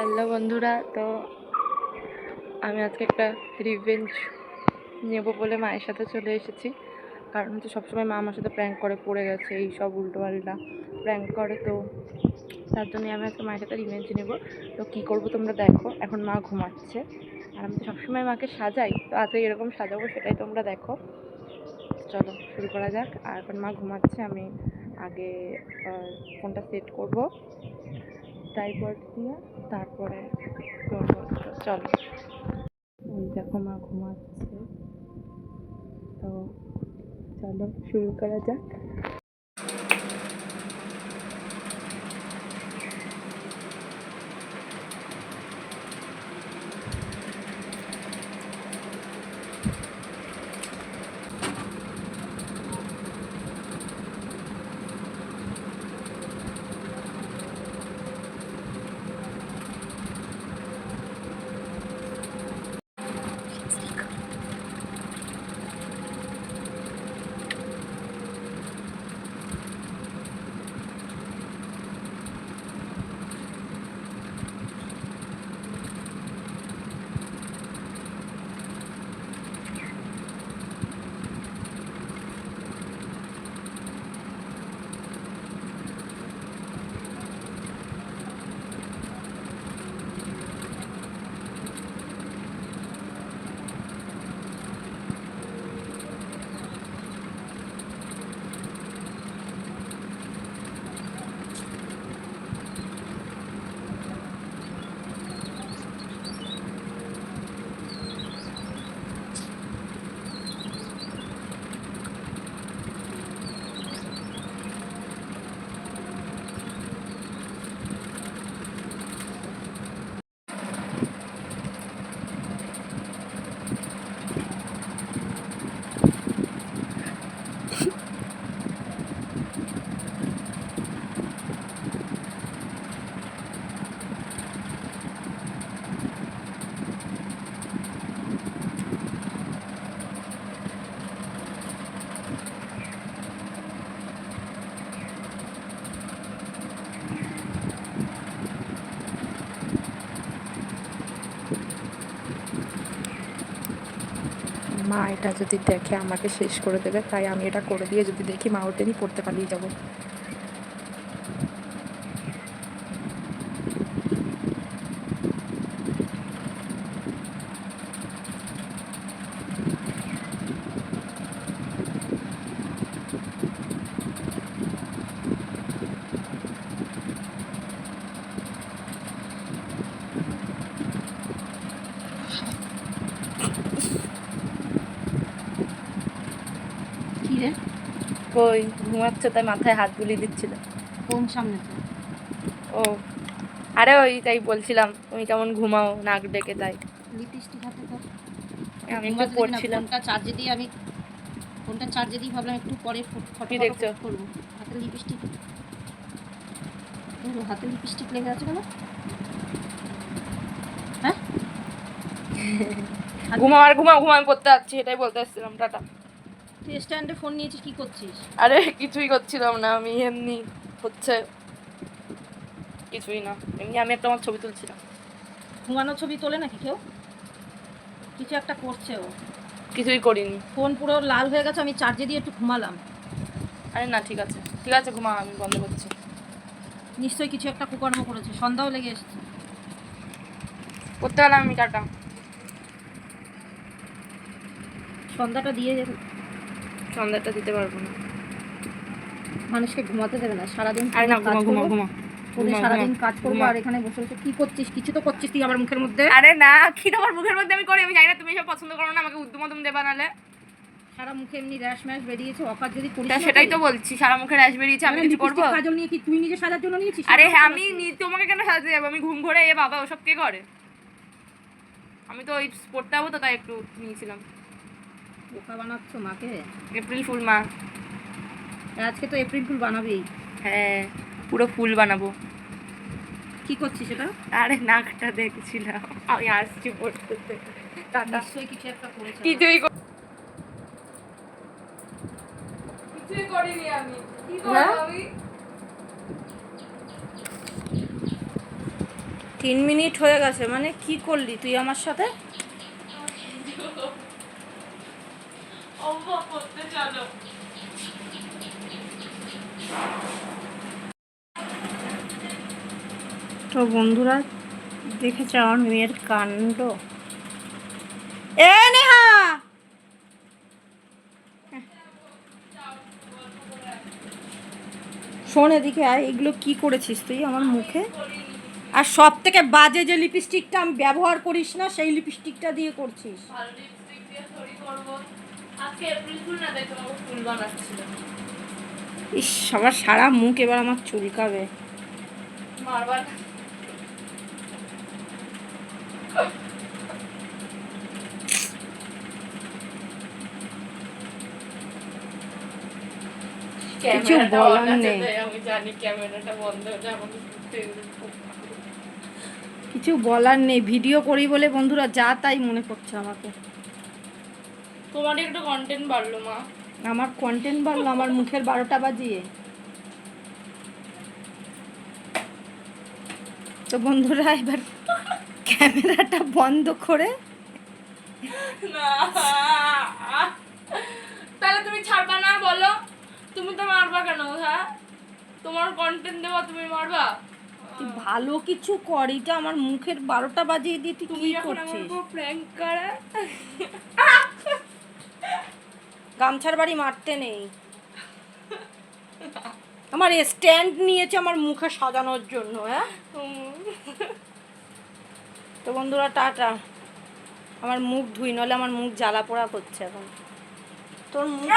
Hello বন্ধুরা, তো আমি আজকে একটা রিভেঞ্জ নেব বলে মায়ের সাথে চলে এসেছি। কারণ হচ্ছে সবসময় মা আমার সাথে প্র্যাঙ্ক করে পড়ে গেছে, এই সব উল্টো পাল্টা প্র্যাঙ্ক করে, তো তার জন্য আমি আজকে মায়ের সাথে রিভেঞ্জ নেব। তো কী করব তোমরা দেখো, এখন মা ঘুমাচ্ছে। আর আমি সবসময় মাকে সাজাই, তো আজকে এরকম সাজাবো সেটাই তোমরা দেখো। চলো শুরু করা যাক, আর এখন মা ঘুমাচ্ছে, আমি আগে ফোনটা সেট করব। ট্রাইপড দিয়ে তারপরে চলো। দেখো মা ঘুমাচ্ছে। তো চলো শুরু করা যাক। মা এটা যদি দেখে আমাকে শেষ করে দেবে, তাই আমি এটা করে দিয়ে যদি দেখি মা ওটা নিয়ে পড়তে পালিয়ে যাব। রে কই ঘুমাচ্ছে তাই মাথায় হাত বুলিয়ে দিচ্ছিল। কোন সামনে তো? ও আরে ওই তাই বলছিলাম তুমি কেমন ঘুমাও নাক ডেকে তাই। লিপস্টিক হাতে তো। আমি একটু পড়ছিলাম। ফোনটা চার্জে দিয়ে আমি ফোনটা চার্জে দিয়ে ভাবলাম একটু পরে ফটো দেখছ? করব। হাতে লিপস্টিক। হাতে লিপস্টিক লেগে আছে কেন? হ্যাঁ? ঘুমাও আর ঘুমাও ঘুমাও পড়তে যাচ্ছি এটাই বলতে আসছিলাম টাটা। তুই স্ট্যান্ডে ফোন নিয়েছিস কি করছিস? আরে কিছুই করছিলাম না আমি এমনি হচ্ছে কিছুই না। এমনি আমি একটা আমার ছবি তুলছিলাম। ঘুমানো ছবি তোলে নাকি কেউ? কিছু একটা করছে ও। কিছুই করিনি। ফোন পুরো লাল হয়ে গেছে আমি চার্জে দিয়ে একটু ঘুমালাম। আরে না ঠিক আছে। ঠিক আছে ঘুমা আমি বন্ধ করছি। নিশ্চয়ই কিছু একটা কুকর্ম করেছে সন্ধ্যাও লেগে এসেছে। করতে গেলাম আমি টাটা। সন্ধ্যাটা দিয়ে সন্ধ্যাটা দিতে পারব না। মানুষকে ঘুমাতে দেবে না সারাদিন আরে না ঘুমা ঘুমা ঘুমা তোদের সারাদিন কাজ করব আর এখানে বসে বসে কি করছিস? কিছু তো করছিস তুই আমার মুখের মধ্যে? আরে না কি তোমার মুখের মধ্যে আমি করি? আমি জানি না তুমি এসব পছন্দ করো না আমাকে উদ্যম উদ্যম দেবা নালে। সারা মুখে এমনি র্যাশ ম্যাশ বেরিয়েছে অফার যদি করিস সেটাই তো বলছি সারা মুখে র্যাশ বেরিয়েছে আমি কিছু করব? কাজল নিয়ে কি তুই নিজে সাজার জন্য নিয়েছিস? আরে হ্যাঁ আমি তোমাকে কেন সাজাতে যাব? আমি ঘুম ঘরে এ বাবা ওসব কে করে? আমি তো ওই পড়তে যাব তো তাই একটু নিয়েছিলাম। বোকা বানাচ্ছ মাকে? এপ্রিল ফুল মা। আজকে তো এপ্রিল ফুল বানাবি হ্যাঁ পুরো ফুল বানাবো। কি করছিস সেটা? আরে নাকটা দেখছিলাম। আমি আসছি পড়তে। টাটা। নিশ্চয়ই কিছু একটা করেছে। কিছুই কিছুই করিনি আমি। কি করব হ্যাঁ? আমি? তিন মিনিট হয়ে গেছে। মানে কি করলি তুই আমার সাথে? করতে চলো তো বন্ধুরা, দেখেছে আমার মেয়ের কাণ্ড? এ নেহা! শোন এদিকে আয়, এগুলো কি করেছিস তুই আমার মুখে? আর সব থেকে বাজে যে লিপস্টিকটা আমি ব্যবহার করিস না, সেই লিপস্টিকটা দিয়ে করছিস। ইস সবার সারা মুখ এবার আমার চুলকাবে। কিছু বলার নেই। আমি জানি ক্যামেরাটা বন্ধ হলে আমাকে ঘুরতে গেলে খুব কিছু বলার নেই ভিডিও করি বলে বন্ধুরা যা তাই মনে করছে আমাকে। তোমার একটু কন্টেন্ট বাড়লো মা। আমার কন্টেন্ট বাড়লো আমার মুখের বারোটা বাজিয়ে। তো বন্ধুরা এবার ক্যামেরাটা বন্ধ করে। না। তাহলে তুমি ছাড়বা না বলো। তুমি তো মারবা কেন হ্যাঁ তোমার কন্টেন্ট দেওয়া তুমি মারবা? ভালো কিছু কর এটা আমার মুখের বারোটা বাজিয়ে দিয়ে তুই কি করছিস? প্র্যাঙ্ক করে গামছার বাড়ি মারতে নেই। আমার স্ট্যান্ড নিয়েছে আমার মুখে সাজানোর জন্য হ্যাঁ? তো বন্ধুরা, টাটা। আমার মুখ ধুই নলে আমার মুখ জ্বালা পোড়া করছে এখন। তোর মুখ